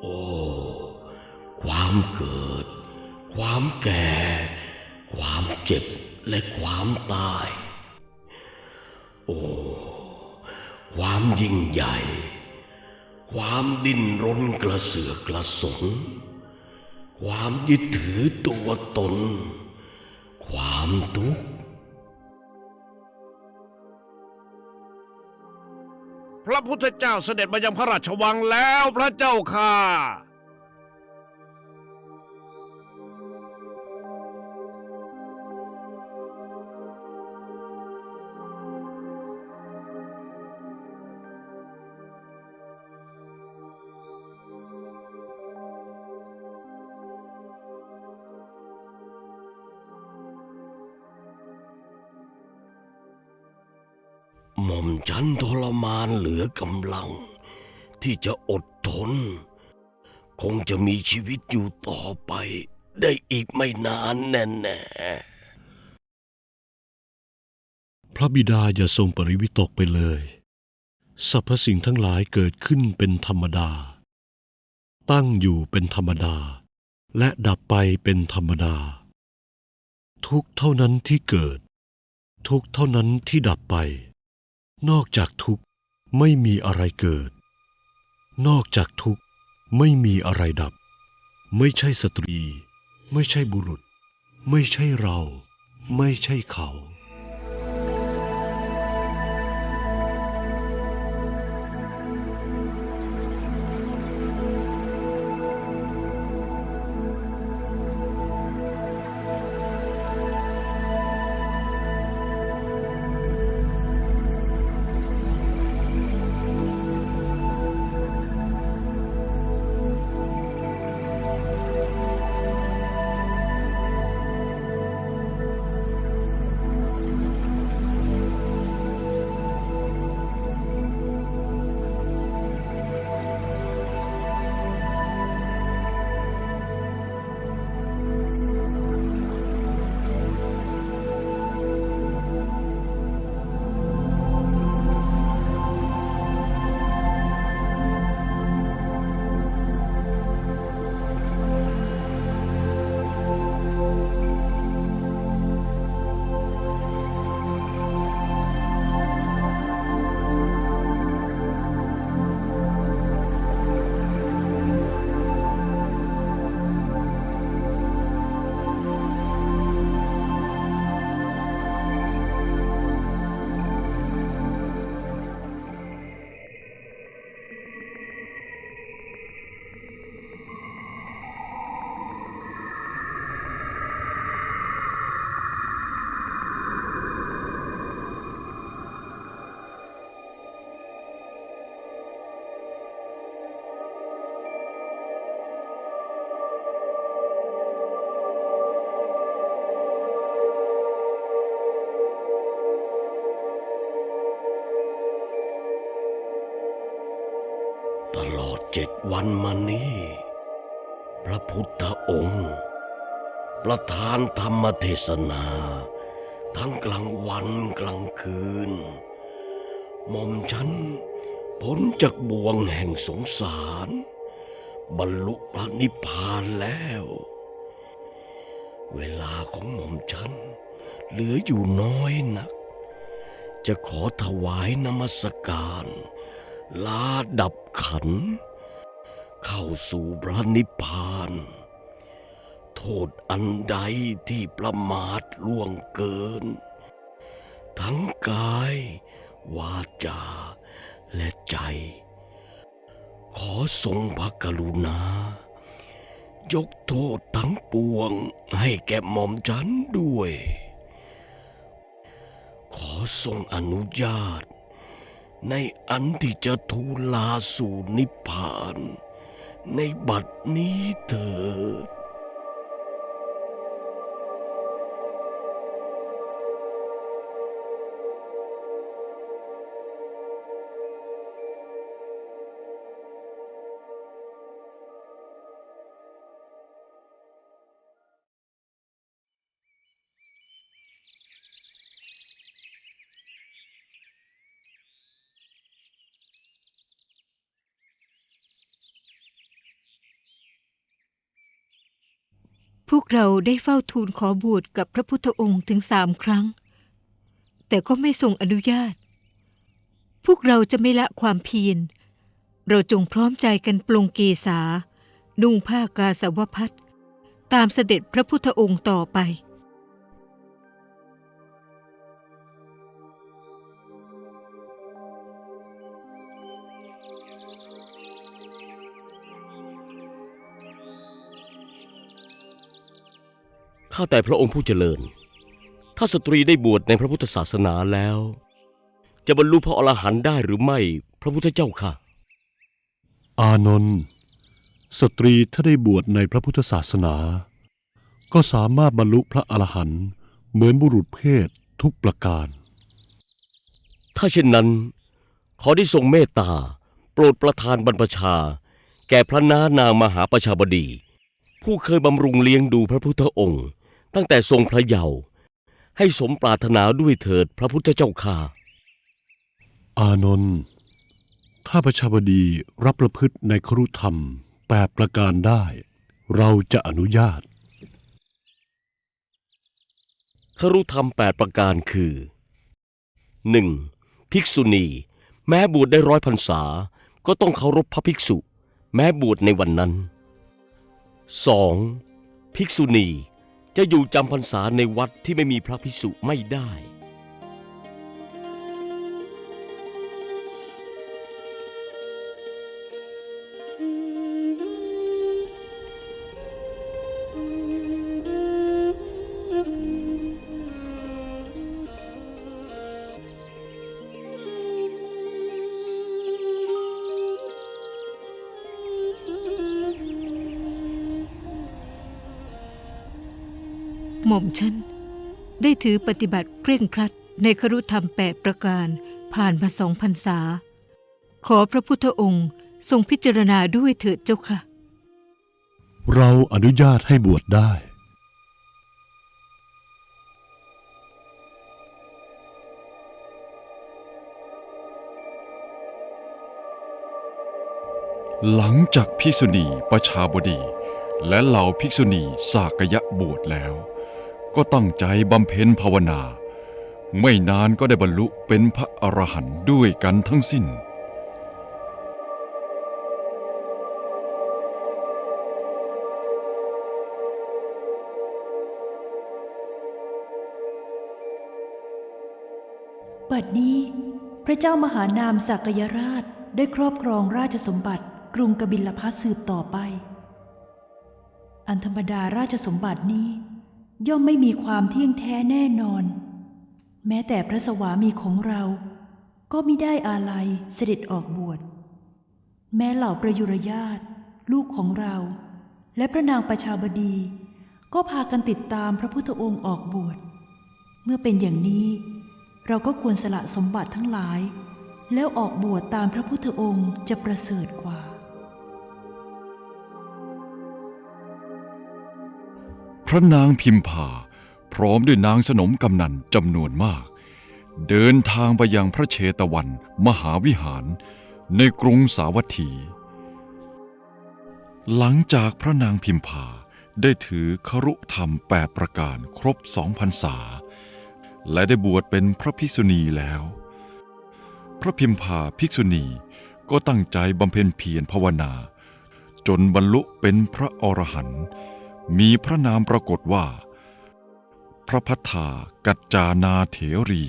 โอ้ ความเกิด ความแก่ ความเจ็บและความตาย โอ้ ความยิ่งใหญ่ ความดิ้นรนกระเสือกกระสน ความยึดถือตัวตน ความทุกข์ พระพุทธเจ้าเสด็จมายังพระราชวังแล้วพระเจ้าค่ะ หม่อมฉันทรมานเหลือกำลัง ที่จะอดทน คงจะมีชีวิตอยู่ต่อไป ได้อีกไม่นานแน่ๆพระบิดาอย่าทรงปริวิตกไปเลยสรรพสิ่งทั้งหลายเกิดขึ้นเป็นธรรมดา ตั้งอยู่เป็นธรรมดา และดับไปเป็นธรรมดา ทุกเท่านั้นที่เกิด ทุกเท่านั้นที่ดับไป นอกจากทุกข์ไม่มีอะไรเกิด นอกจากทุกข์ไม่มีอะไรดับ ไม่ใช่สตรี ไม่ใช่บุรุษ ไม่ใช่เรา ไม่ใช่เขา เจ็ดวันมานี้ พระพุทธองค์ ประทานธรรมเทศนา ทั้งกลางวันกลางคืน หม่อมฉันพ้นจากบ่วงแห่งสงสาร บรรลุพระนิพพานแล้ว เวลาของหม่อมฉันเหลืออยู่น้อยนัก จะขอถวายนมัสการลาดับขัน เข้าสู่พระนิพพาน โทษอันใดที่ประมาทล่วงเกิน ทั้งกาย วาจา และใจ ขอทรงพระกรุณา ยกโทษทั้งปวงให้แก่หม่อมฉันด้วย ขอทรงอนุญาตในอันที่จะทูลลาสู่นิพพาน ในบัดนี้เถิด พวกเราได้เฝ้าทูลขอบวชกับพระพุทธองค์ถึงสามครั้ง แต่ก็ไม่ทรงอนุญาต พวกเราจะไม่ละความเพียร เราจงพร้อมใจกันปลงเกษา นุ่งผ้ากาสาวพัดตามเสด็จพระพุทธองค์ต่อไป ข้าแต่พระองค์ผู้เจริญ ถ้าสตรีได้บวชในพระพุทธศาสนาแล้ว จะบรรลุพระอรหันต์ได้หรือไม่พระพุทธเจ้าค่ะ อานนท์สตรีถ้าได้บวชในพระพุทธศาสนา ก็สามารถบรรลุพระอรหันต์เหมือนบุรุษเพศทุกประการ ถ้าเช่นนั้น ขอได้ทรงเมตตา โปรดประทานบรรพชา แก่พระนานางมหาประชาบดี ผู้เคยบำรุงเลี้ยงดูพระพุทธองค์ ตั้งแต่ทรงพระเยาว์ให้สมปรารถนาด้วยเถิดพระพุทธเจ้าค่ะอานนท์ถ้าประชาบดีรับประพฤติในครุธรรมแปดประการได้ เราจะอนุญาต ครุธรรมแปดประการคือ 1. ภิกษุณี แม้บวชได้ร้อยพรรษา ก็ต้องเคารพพระภิกษุ แม้บวชในวันนั้น 2. ภิกษุณี จะอยู่จำพรรษาในวัดที่ไม่มีพระภิกษุไม่ได้ หม่อมฉันได้ถือปฏิบัติเคร่งครัดในครุธรรมแปดประการผ่านมาสองพรรษา ขอพระพุทธองค์ทรงพิจารณาด้วยเถิดเจ้าค่ะ เราอนุญาตให้บวชได้ หลังจากภิกษุณีประชาบดี และเหล่าภิกษุณีสากยะบวชแล้ว ก็ตั้งใจบำเพ็ญภาวนา ไม่นานก็ได้บรรลุเป็นพระอรหันต์ด้วยกันทั้งสิ้น บัดนี้พระเจ้ามหานามสักยราชได้ครอบครองราชสมบัติกรุงกบิลพัทสืบต่อไป อันธรรมดาราชสมบัตินี้ ย่อมไม่มีความเที่ยงแท้แน่นอน แม้แต่พระสวามีของเรา ก็มิได้อาลัยเสด็จออกบวช แม้เหล่าประยุรญาติ ลูกของเรา และพระนางประชาบดี ก็พากันติดตามพระพุทธองค์ออกบวช เมื่อเป็นอย่างนี้เราก็ควรสละสมบัติทั้งหลาย แล้วออกบวชตามพระพุทธองค์จะประเสริฐกว่า ระนางพิมพา พร้อมด้วยนางสนมกำนันจำนวนมาก เดินทางไปยังพระเชตวันมหาวิหาร ในกรุงสาวัตถี หลังจากพระนางพิมพาได้ถือครุธรรมแปดประการครบสองพรรษา และได้บวชเป็นพระภิกษุณีแล้ว พระพิมพาภิกษุณีก็ตั้งใจบำเพ็ญเพียรภาวนา จนบรรลุเป็นพระอรหันต์ มีพระนามปรากฏว่า พระพัฒากัจจานาเถรี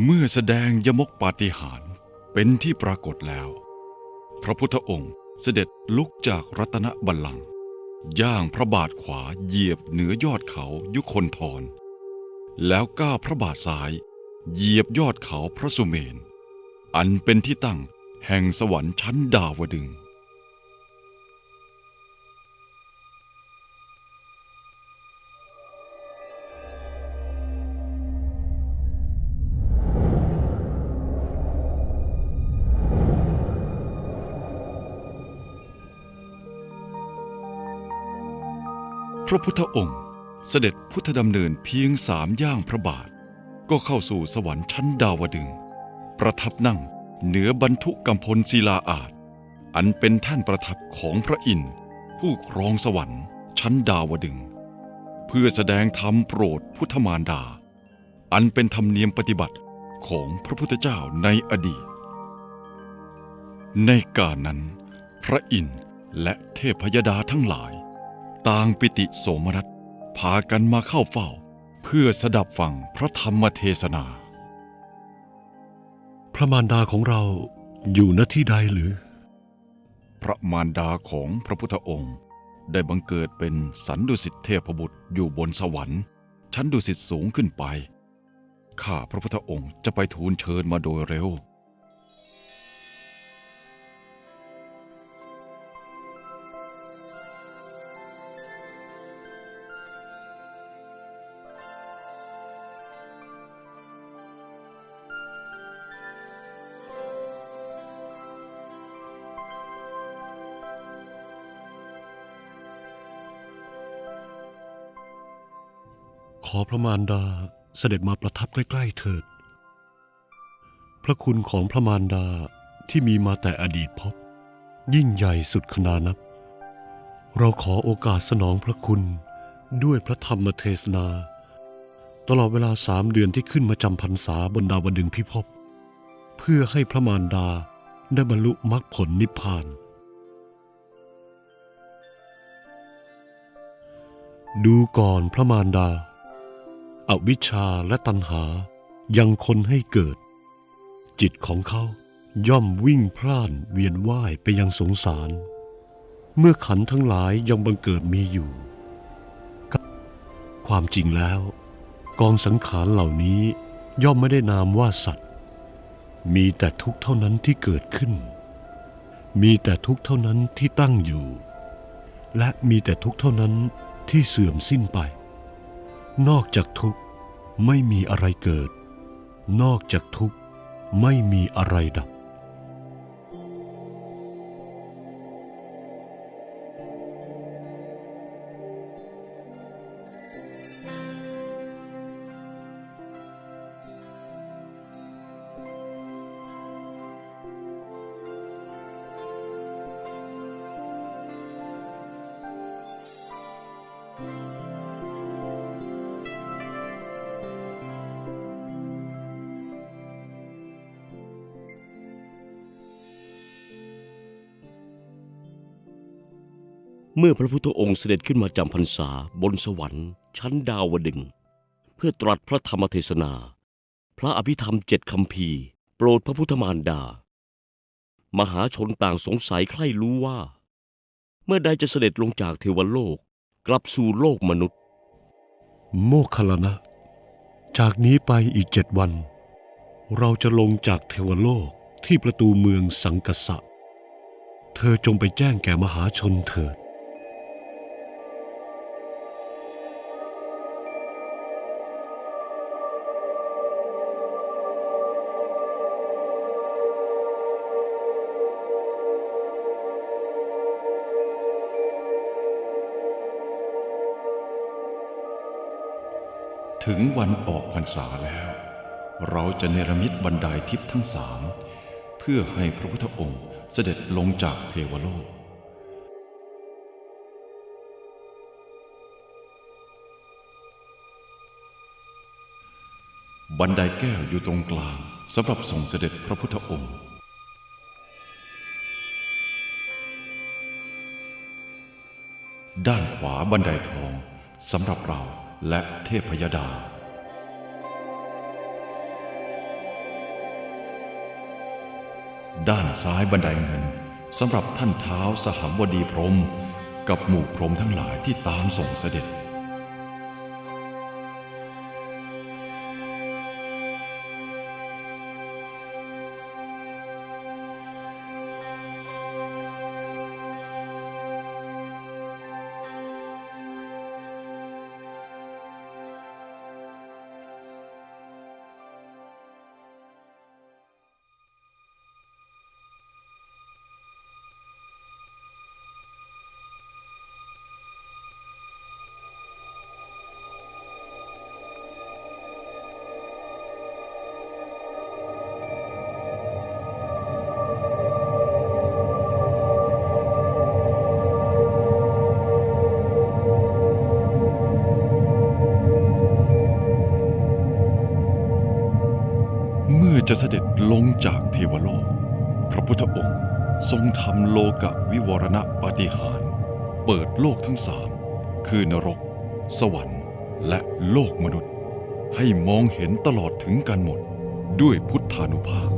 เมื่อแสดงยมกปาฏิหาริย์เป็นที่ปรากฏแล้ว พระพุทธองค์เสด็จลุกจากรัตนบัลลังก์ย่างพระบาทขวาเหยียบเหนือยอดเขายุคนทร แล้วก้าวพระบาทซ้าย เหยียบยอดเขาพระสุเมน อันเป็นที่ตั้งแห่งสวรรค์ชั้นดาวดึง ระพุทธองค์ เสด็จพุทธดำเนินเพียงสามย่างพระบาท ก็เข้าสู่สวรรค์ชั้นดาวดึง ประทับนั่งเหนือบรรทุกกำพลศิลาอาจอันเป็นท่านประทับของพระอินทร์ผู้ครองสวรรค์ชั้นดาวดึง เพื่อแสดงธรรมโปรดพุทธมารดา อันเป็นธรรมเนียมปฏิบัติของพระพุทธเจ้าในอดีต ในการนั้น พระอินทร์และเทพยดาทั้งหลาย ต่างปิติโสมนัสพากันมาเข้าเฝ้า เพื่อสดับฟังพระธรรมเทศนา พระมารดาของเราอยู่ณที่ใดหรือ พระมารดาของพระพุทธองค์ได้บังเกิดเป็นสันดุสิตเทพบุตรอยู่บนสวรรค์ ชั้นดุสิตสูงขึ้นไป ข้าพระพุทธองค์จะไปทูลเชิญมาโดยเร็ว อพระมารดาเสด็จมาประทับใกล้ๆเถิด พระคุณของพระมารดาที่มีมาแต่อดีตพบ ยิ่งใหญ่สุดขนานับ เราขอโอกาสสนองพระคุณด้วยพระธรรมเทศนา ตลอดเวลาสามเดือนที่ขึ้นมาจำพรรษาบนดาวดึงพิภพเพื่อให้พระมารดาได้บรรลุมรรคผลนิพพาน ดูก่อนพระมารดา อวิชชาและตัณหายังคนให้เกิด จิตของเขาย่อมวิ่งพล่านเวียนว่ายไปยังสงสาร เมื่อขันทั้งหลายยังบังเกิดมีอยู่ ความจริงแล้ว กองสังขารเหล่านี้ย่อมไม่ได้นามว่าสัตว์ มีแต่ทุกเท่านั้นที่เกิดขึ้น มีแต่ทุกเท่านั้นที่ตั้งอยู่ และมีแต่ทุกเท่านั้นที่เสื่อมสิ้นไป นอกจากทุกข์ไม่มีอะไรเกิด นอกจากทุกข์ไม่มีอะไรดับ เมื่อพระพุทธองค์เสด็จขึ้นมาจำพรรษาบนสวรรค์ ชั้นดาวดึง เพื่อตรัสพระธรรมเทศนา พระอภิธรรมเจ็ดคำพีโปรดพระพุทธมารดา มหาชนต่างสงสัยใคร่รู้ว่า เมื่อใดจะเสด็จลงจากเทวโลกกลับสู่โลกมนุษย์ โมคคลานะ จากนี้ไปอีกเจ็ดวัน เราจะลงจากเทวโลกที่ประตูเมืองสังกสะเธอจงไปแจ้งแก่มหาชนเถิด ถึงวันออกพรรษาแล้ว เราจะเนรมิตบันไดทิพย์ทั้งสามเพื่อให้พระพุทธองค์เสด็จลงจากเทวโลก บันไดแก้วอยู่ตรงกลางสำหรับส่งเสด็จพระพุทธองค์ด้านขวาบันไดทองสำหรับเรา และเทพยดา ด้านซ้ายบันไดเงินสำหรับท่านเท้าสหัมวดีพรม กับหมู่พรมทั้งหลายที่ตามส่งเสด็จ จะเสด็จลงจากเทวโลก พระพุทธองค์ทรงทำโลกวิวรณปาฏิหาร เปิดโลกทั้งสาม คือนรก สวรรค์ และโลกมนุษย์ ให้มองเห็นตลอดถึงกันหมด ด้วยพุทธานุภาพ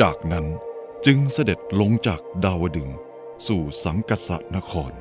จากนั้นจึงเสด็จลงจากดาวดึงสู่สังกัสสนคร